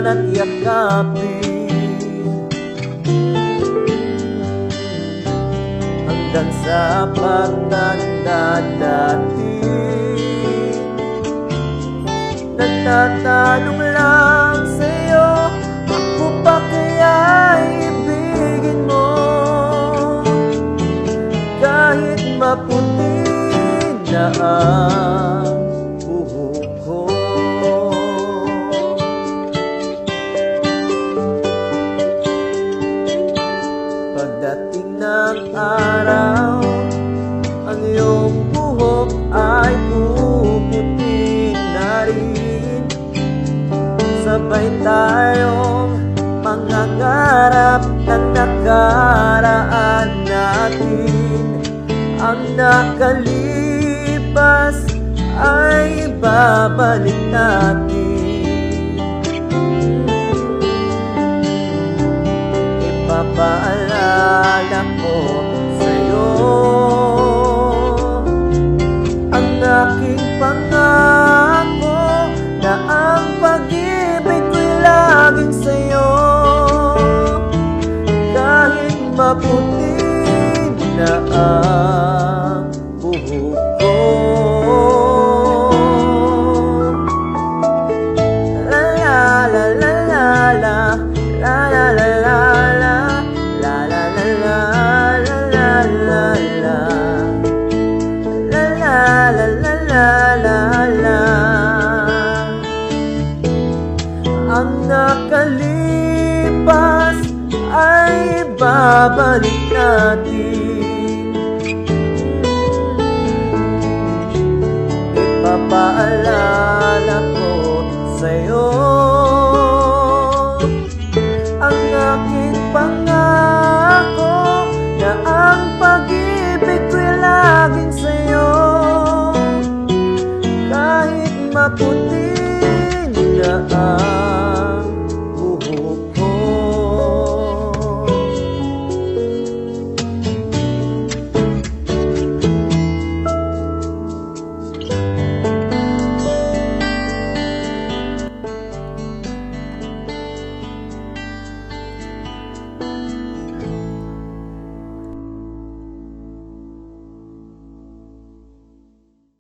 pagmamahalan at yakapin. Hanggang sa pagtanda natin Nagtatanong lang sa'yo Ako pa kaya ibigin mo? Kahit maputi na ang Ang nakalipas ay babalik natin. Ipapaalala ko sa'yo Ang aking pangalan ibabalik natin. Ipapaalala ko sa'yo Ang aking pangako Na ang pag-ibig ko'y laging sa'yo. Kahit mapunta